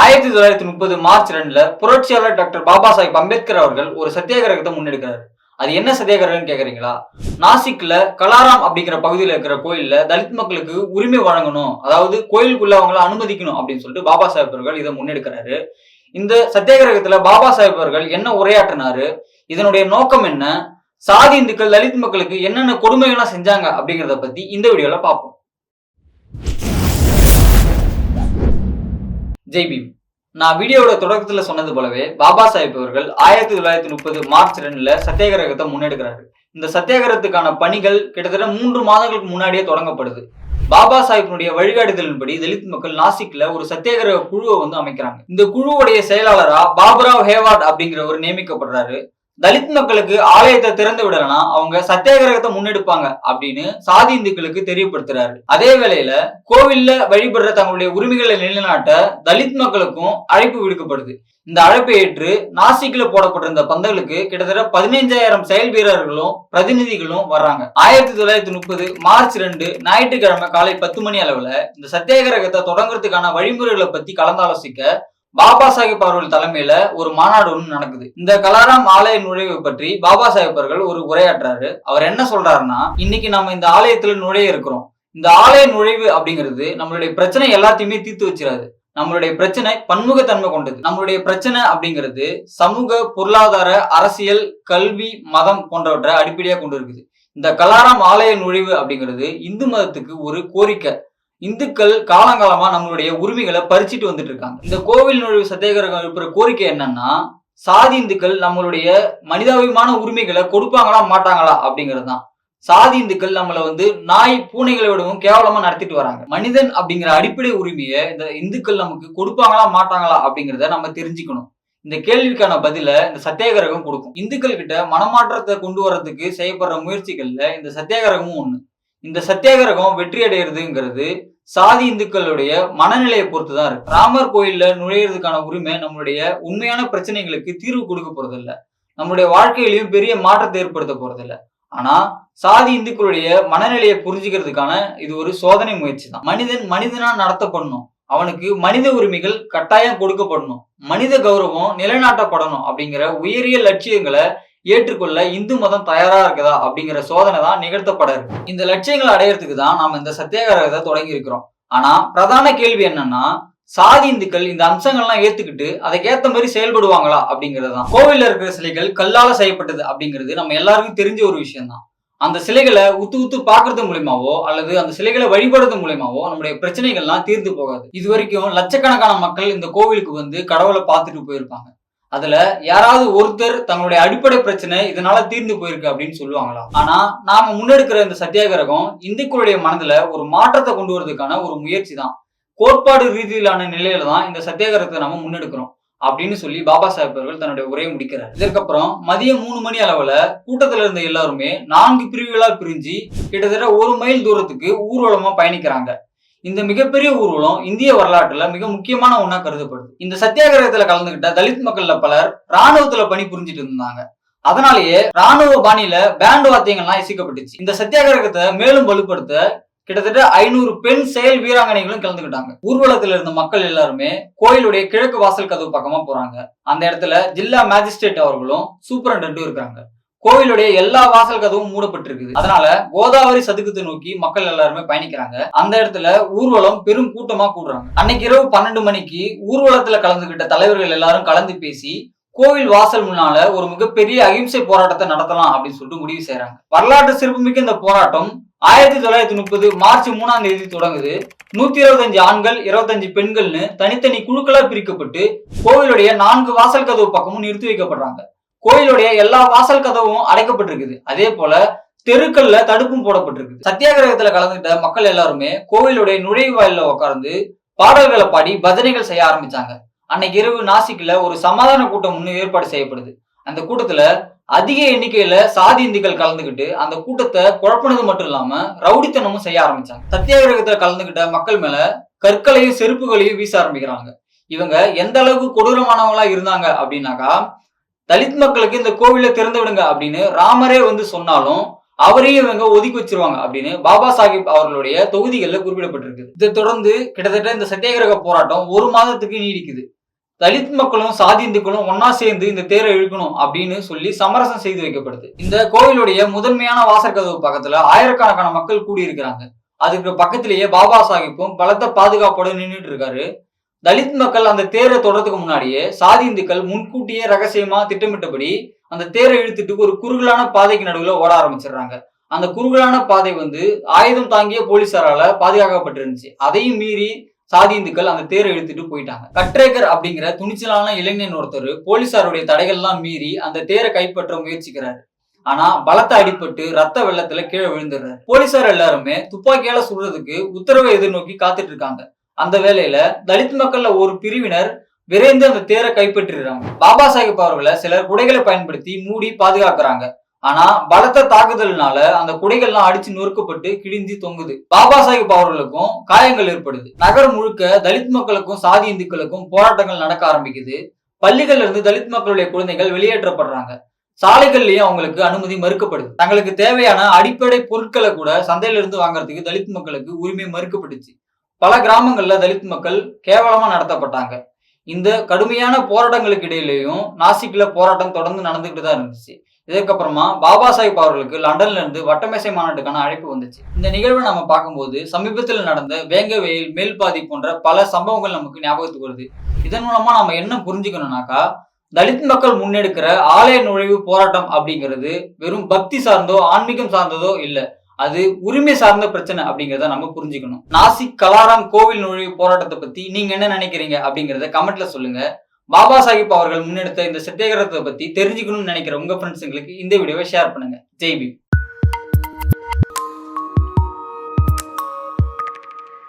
ஆயிரத்தி தொள்ளாயிரத்தி முப்பது மார்ச் ரெண்டுல புரட்சியாளர் டாக்டர் பாபா சாஹிப் அம்பேத்கர் அவர்கள் ஒரு சத்தியாகிரகத்தை முன்னெடுக்கிறார். அது என்ன சத்தியாகிரகம்னு கேக்குறீங்களா? நாசிக்ல கலாராம் அப்படிங்கிற பகுதியில் இருக்கிற கோயில்ல தலித் மக்களுக்கு உரிமை வழங்கணும். அதாவது கோயிலுக்குள்ள அவங்கள அனுமதிக்கணும் அப்படின்னு சொல்லிட்டு பாபா சாஹிப் அவர்கள் இதை முன்னெடுக்கிறாரு. இந்த சத்தியாகிரகத்துல பாபா சாஹிப் அவர்கள் என்ன உரையாற்றினாரு? இதனுடைய நோக்கம் என்ன? சாதி இந்துக்கள் தலித் மக்களுக்கு என்னென்ன கொடுமைகள்லாம் செஞ்சாங்க அப்படிங்கிறத பத்தி இந்த வீடியோல பார்ப்போம். ஜெய் பீம். நான் வீடியோவோட தொடக்கத்துல சொன்னது போலவே பாபா சாஹிப் அவர்கள் ஆயிரத்தி தொள்ளாயிரத்தி முப்பது மார்ச் ரெண்டுல சத்தியாகிரகத்தை முன்னெடுக்கிறாரு. இந்த சத்தியாகிரகத்துக்கான பணிகள் கிட்டத்தட்ட மூன்று மாதங்களுக்கு முன்னாடியே தொடங்கப்படுது. பாபா சாஹிப்பினுடைய வழிகாட்டுதலின்படி தலித் மக்கள் நாசிக்ல ஒரு சத்தியாகிரக குழுவை வந்து அமைக்கிறாங்க. இந்த குழுவுடைய செயலாளரா பாபுராவ் ஹேவார்ட் அப்படிங்கிறவர் நியமிக்கப்படுறாரு. தலித் மக்களுக்கு ஆலயத்தை திறந்து விடலனா அவங்க சத்தியாகிரகத்தை முன்னெடுப்பாங்க அப்படின்னு சாதி இந்துக்களுக்கு தெரியப்படுத்துறாரு. அதே வேளையில கோவில்ல வழிபடுற தங்களுடைய உரிமைகளை நிலைநாட்ட தலித் மக்களுக்கும் அழைப்பு விடுக்கப்படுது. இந்த அழைப்பை ஏற்று நாசிக்ல போடப்பட்டிருந்த பந்தங்களுக்கு கிட்டத்தட்ட பதினைஞ்சாயிரம் செயல் வீரர்களும் பிரதிநிதிகளும் வர்றாங்க. ஆயிரத்தி தொள்ளாயிரத்தி முப்பது மார்ச் ரெண்டு ஞாயிற்றுக்கிழமை காலை பத்து மணி அளவுல இந்த சத்தியாகிரகத்தை தொடங்குறதுக்கான வழிமுறைகளை பத்தி கலந்தாலோசிக்க பாபா சாஹிப் அவர்கள் தலைமையில ஒரு மாநாடு ஒன்று நடக்குது. இந்த கலாராம் ஆலய நுழைவு பற்றி பாபா சாஹிப் அவர்கள் ஒரு உரையாற்றாரு. அவர் என்ன சொல்றாருன்னா இன்னைக்கு நம்ம இந்த ஆலயத்துல நுழைய இருக்கிறோம். இந்த ஆலய நுழைவு அப்படிங்கிறது நம்மளுடைய பிரச்சனை எல்லாத்தையுமே தீர்த்து வச்சிடாது. நம்மளுடைய பிரச்சனை பன்முகத்தன்மை கொண்டது. நம்மளுடைய பிரச்சனை அப்படிங்கிறது சமூக பொருளாதார அரசியல் கல்வி மதம் போன்றவற்றை அடிப்படையாக கொண்டு இருக்குது. இந்த கலாராம் ஆலய நுழைவு அப்படிங்கிறது இந்து மதத்துக்கு ஒரு கோரிக்கை. இந்துக்கள் காலங்காலமா நம்மளுடைய உரிமைகளை பறிச்சுட்டு வந்துட்டு இருக்காங்க இந்த கோவில் நுழைவு சத்தியாகிரகம் இருக்கிற கோரிக்கை என்னன்னா சாதி இந்துக்கள் நம்மளுடைய மனிதாபிமான உரிமைகளை கொடுப்பாங்களா மாட்டாங்களா அப்படிங்கிறது தான் சாதி இந்துக்கள் நம்மள வந்து நாய் பூனைகளை விடவும் கேவலமா நடத்திட்டு வராங்க. மனிதன் அப்படிங்கிற அடிப்படை உரிமையை இந்த இந்துக்கள் நமக்கு கொடுப்பாங்களா மாட்டாங்களா அப்படிங்கிறத நம்ம தெரிஞ்சுக்கணும். இந்த கேள்விக்கான பதில இந்த சத்தியாகிரகம் கொடுக்கும். இந்துக்கள் கிட்ட மனமாற்றத்தை கொண்டு வர்றதுக்கு செய்யப்படுற முயற்சிகள்ல இந்த சத்தியாகிரகமும் ஒண்ணு. இந்த சத்தியாகிரகம் வெற்றி அடையிறதுங்கிறது சாதி இந்துக்களுடைய மனநிலையை பொறுத்து தான் இருக்கு. ராமர் கோயில்ல நுழையிறதுக்கான உரிமை நம்மளுடைய உண்மையான பிரச்சனைகளுக்கு தீர்வு கொடுக்க போறதில்ல. நம்மளுடைய வாழ்க்கையிலையும் பெரிய மாற்றத்தை ஏற்படுத்த போறதில்ல. ஆனா சாதி இந்துக்களுடைய மனநிலையை புரிஞ்சுக்கிறதுக்கான இது ஒரு சோதனை முயற்சி தான். மனிதன் மனிதனா நடத்தப்படணும். அவனுக்கு மனித உரிமைகள் கட்டாயம் கொடுக்கப்படணும். மனித கௌரவம் நிலைநாட்டப்படணும் அப்படிங்கிற உயரிய லட்சியங்களை ஏற்றுக்கொள்ள இந்து மதம் தயாரா இருக்குதா அப்படிங்கிற சோதனை தான் நிகழ்த்தப்பட இருக்கு இந்த லட்சியங்களை அடையிறதுக்கு தான் நம்ம இந்த சத்தியாகிரகத்தை தொடங்கி இருக்கிறோம் ஆனா பிரதான கேள்வி என்னன்னா சாதி இந்துக்கள் இந்த அம்சங்கள்லாம் ஏத்துக்கிட்டு அதுக்கேத்த மாதிரி செயல்படுவாங்களா அப்படிங்கிறது தான். கோவில்ல இருக்கிற சிலைகள் கல்லால செய்யப்பட்டது அப்படிங்கிறது நம்ம எல்லாருக்கும் தெரிஞ்ச ஒரு விஷயம் தான். அந்த சிலைகளை உத்து உத்து பாக்குறது மூலியமாவோ அல்லது அந்த சிலைகளை வழிபடுறது மூலியமாவோ நம்முடைய பிரச்சனைகள்லாம் தீர்ந்து போகாது. இது வரைக்கும் லட்சக்கணக்கான மக்கள் இந்த கோவிலுக்கு வந்து கடவுளை பார்த்துட்டு போயிருப்பாங்க. அதுல யாராவது ஒருத்தர் தங்களுடைய அடிப்படை பிரச்சனை இதனால தீர்ந்து போயிருக்கு அப்படின்னு சொல்லுவாங்களா? ஆனா நாம முன்னெடுக்கிற இந்த சத்தியாகிரகம் இந்துக்களுடைய மனதுல ஒரு மாற்றத்தை கொண்டு வரதுக்கான ஒரு முயற்சி தான் கோட்பாடு ரீதியிலான நிலையில தான் இந்த சத்தியாகிரகத்தை நம்ம முன்னெடுக்கிறோம் அப்படின்னு சொல்லி பாபா சாஹிப் அவர்கள் தன்னுடைய உரையை முடிக்கிறார். இதற்கப்புறம் மதியம் மூணு மணி அளவுல கூட்டத்துல இருந்த எல்லாருமே நான்கு பிரிவுகளால் பிரிஞ்சு கிட்டத்தட்ட ஒரு மைல் தூரத்துக்கு ஊர்வலமா பயணிக்கிறாங்க. இந்த மிகப்பெரிய ஊர்வலம் இந்திய வரலாற்றுல மிக முக்கியமான ஒன்றா கருதப்படுது. இந்த சத்தியாகிரகத்துல கலந்துகிட்ட தலித் மக்கள்ல பலர் ராணுவத்துல பணி புரிஞ்சிட்டு இருந்தாங்க. அதனாலேயே ராணுவ பாணியில பேண்ட் வாத்தியங்கள்லாம் இசைக்கப்பட்டுச்சு. இந்த சத்தியாகிரகத்தை மேலும் வலுப்படுத்த கிட்டத்தட்ட ஐநூறு பெண் செயல் வீராங்கனைகளும் கலந்துக்கிட்டாங்க ஊர்வலத்துல இருந்த மக்கள் எல்லாருமே கோயிலுடைய கிழக்கு வாசல் கதவு பக்கமா போறாங்க. அந்த இடத்துல ஜில்லா மேஜிஸ்ட்ரேட் அவர்களும் சூப்பரண்டும் இருக்காங்க கோவிலுடைய எல்லா வாசல் கதவும் மூடப்பட்டிருக்குது. அதனால கோதாவரி சதுக்கத்தை நோக்கி மக்கள் எல்லாருமே பயணிக்கிறாங்க. அந்த இடத்துல ஊர்வலம் பெரும் கூட்டமா கூடுறாங்க. அன்னைக்கு இரவு பன்னெண்டு மணிக்கு ஊர்வலத்துல கலந்துகிட்ட தலைவர்கள் எல்லாரும் கலந்து பேசி கோவில் வாசல் முன்னால ஒரு மிகப்பெரிய அகிம்சை போராட்டத்தை நடத்தலாம் அப்படின்னு சொல்லிட்டு முடிவு செய்யறாங்க வரலாற்று சிறப்புமிக்க இந்த போராட்டம் ஆயிரத்தி தொள்ளாயிரத்தி முப்பது மார்ச் மூணாம் தேதி தொடங்குது. நூத்தி இருபத்தஞ்சு ஆண்கள் இருபத்தஞ்சு பெண்கள்னு தனித்தனி குழுக்களா பிரிக்கப்பட்டு கோவிலுடைய நான்கு வாசல் கதவு பக்கமும் நிறுத்தி வைக்கப்படுறாங்க. கோயிலுடைய எல்லா வாசல் கதவும் அடைக்கப்பட்டிருக்குது. அதே போல தெருக்கள்ல தடுப்பும் போடப்பட்டிருக்கு சத்தியாகிரகத்துல கலந்துகிட்ட மக்கள் எல்லாருமே கோவிலுடைய நுழைவாயில உட்கார்ந்து பாடல்களை பாடி பஜனைகள் செய்ய ஆரம்பிச்சாங்க. அன்னைக்கு இரவு நாசிக்ல ஒரு சமாதான கூட்டம் ஒண்ணு ஏற்பாடு செய்யப்படுது. அந்த கூட்டத்துல அதிக எண்ணிக்கையில சாதி இந்துக்கள் கலந்துகிட்டு அந்த கூட்டத்தை குழப்பினது மட்டும் இல்லாம ரவுடித்தனமும் செய்ய ஆரம்பிச்சாங்க. சத்தியாகிரகத்துல கலந்துகிட்ட மக்கள் மேல கற்களையும் செருப்புகளையும் வீச ஆரம்பிக்கிறாங்க. இவங்க எந்த அளவுக்கு கொடூரமானவங்களா இருந்தாங்க அப்படின்னாக்கா தலித் மக்களுக்கு இந்த கோவில திறந்து விடுங்க அப்படின்னு ராமரே வந்து சொன்னாலும் அவரையும் இவங்க ஒதுக்கி வச்சிருவாங்க அப்படின்னு பாபா சாஹிப் அவர்களுடைய தொகுதிகளில் குறிப்பிடப்பட்டிருக்கு. இதை தொடர்ந்து கிட்டத்தட்ட இந்த சத்தியாகிரக போராட்டம் ஒரு மாதத்துக்கு நீடிக்குது. தலித் மக்களும் சாதி இந்துக்களும் ஒன்னா சேர்ந்து இந்த தேரை இழுக்கணும் அப்படின்னு சொல்லி சமரசம் செய்து வைக்கப்படுது. இந்த கோவிலுடைய முதன்மையான வாசற்கதவு பக்கத்துல ஆயிரக்கணக்கான மக்கள் கூடி இருக்கிறாங்க அதுக்கு பக்கத்திலேயே பாபா சாஹிப்பும் பலத்த பாதுகாப்போட நின்றுட்டு இருக்காரு. தலித் மக்கள் அந்த தேரை தொடறதுக்கு முன்னாடியே சாதி இந்துக்கள் முன்கூட்டியே ரகசியமா திட்டமிட்டபடி அந்த தேரை இழுத்துட்டு ஒரு குறுகலான பாதைக்கு நடுவில் ஓட ஆரம்பிச்சிடுறாங்க. அந்த குறுகலான பாதை வந்து ஆயுதம் தாங்கிய போலீசாரால பாதுகாக்கப்பட்டிருந்துச்சு. அதையும் மீறி சாதி இந்துக்கள் அந்த தேரை இழுத்துட்டு போயிட்டாங்க. கட்ரேகர் அப்படிங்கிற துணிச்சலான இளைஞன் ஒருத்தர் போலீசாருடைய தடைகள்லாம் மீறி அந்த தேரை கைப்பற்ற முயற்சிக்கிறாரு. ஆனா பலத்த அடிபட்டு ரத்த வெள்ளத்துல கீழே விழுந்துடுறாரு. போலீசார் எல்லாருமே துப்பாக்கியால சுடுறதுக்கு உத்தரவை எதிர்நோக்கி காத்துட்டு இருக்காங்க. அந்த வேலையில தலித் மக்கள்ல ஒரு பிரிவினர் விரைந்து அந்த தேரை கைப்பற்றிடுறாங்க. பாபா சாஹிப் அவர்களை சிலர் குடைகளை பயன்படுத்தி மூடி பாதுகாக்கிறாங்க. ஆனா பலத்த தாக்குதல்னால அந்த குடைகள்லாம் அடிச்சு நொறுக்கப்பட்டு கிழிஞ்சி தொங்குது. பாபா சாஹிப் அவர்களுக்கும் காயங்கள் ஏற்படுது. நகர் முழுக்க தலித் மக்களுக்கும் சாதி இந்துக்களுக்கும் போராட்டங்கள் நடக்க ஆரம்பிக்குது. பள்ளிகள்ல இருந்து தலித் மக்களுடைய குழந்தைகள் வெளியேற்றப்படுறாங்க. சாலைகள்லயும் அவங்களுக்கு அனுமதி மறுக்கப்படுது. தங்களுக்கு தேவையான அடிப்படை பொருட்களை கூட சந்தையில இருந்து வாங்குறதுக்கு தலித் மக்களுக்கு உரிமை மறுக்கப்பட்டுச்சு. பல கிராமங்கள்ல தலித் மக்கள் கேவலமா நடத்தப்பட்டாங்க. இந்த கடுமையான போராட்டங்களுக்கு இடையிலேயும் நாசிக்ல போராட்டம் தொடர்ந்து நடந்துகிட்டு தான் இருந்துச்சு. இதற்கப்புறமா பாபா சாஹிப் அவர்களுக்கு லண்டன்ல இருந்து வட்டமேசை மாநாட்டுக்கான அழைப்பு வந்துச்சு. இந்த நிகழ்வை நம்ம பார்க்கும்போது சமீபத்தில் நடந்த வேங்க வெயில் மேல் பாதி போன்ற பல சம்பவங்கள் நமக்கு ஞாபகத்துக்கு வருது. இதன் மூலமா நம்ம என்ன புரிஞ்சுக்கணும்னாக்கா தலித் மக்கள் முன்னெடுக்கிற ஆலய நுழைவு போராட்டம் அப்படிங்கிறது வெறும் பக்தி சார்ந்தோ ஆன்மீகம் சார்ந்ததோ இல்லை. அது உரிமை சார்ந்த பிரச்சனை அப்படிங்கிறத நம்ம புரிஞ்சுக்கணும். நாசிக் கலாராம் கோவில் நுழைவு போராட்டத்தை பத்தி நீங்க என்ன நினைக்கிறீங்க அப்படிங்கறத கமெண்ட்ல சொல்லுங்க. பாபா சாஹிப் அவர்கள் முன்னெடுத்த இந்த சத்தியாகிரகத்தை பத்தி தெரிஞ்சுக்கணும்னு நினைக்கிற உங்க ஃப்ரெண்ட்ஸுங்களுக்கு இந்த வீடியோவை ஷேர் பண்ணுங்க. ஜெய்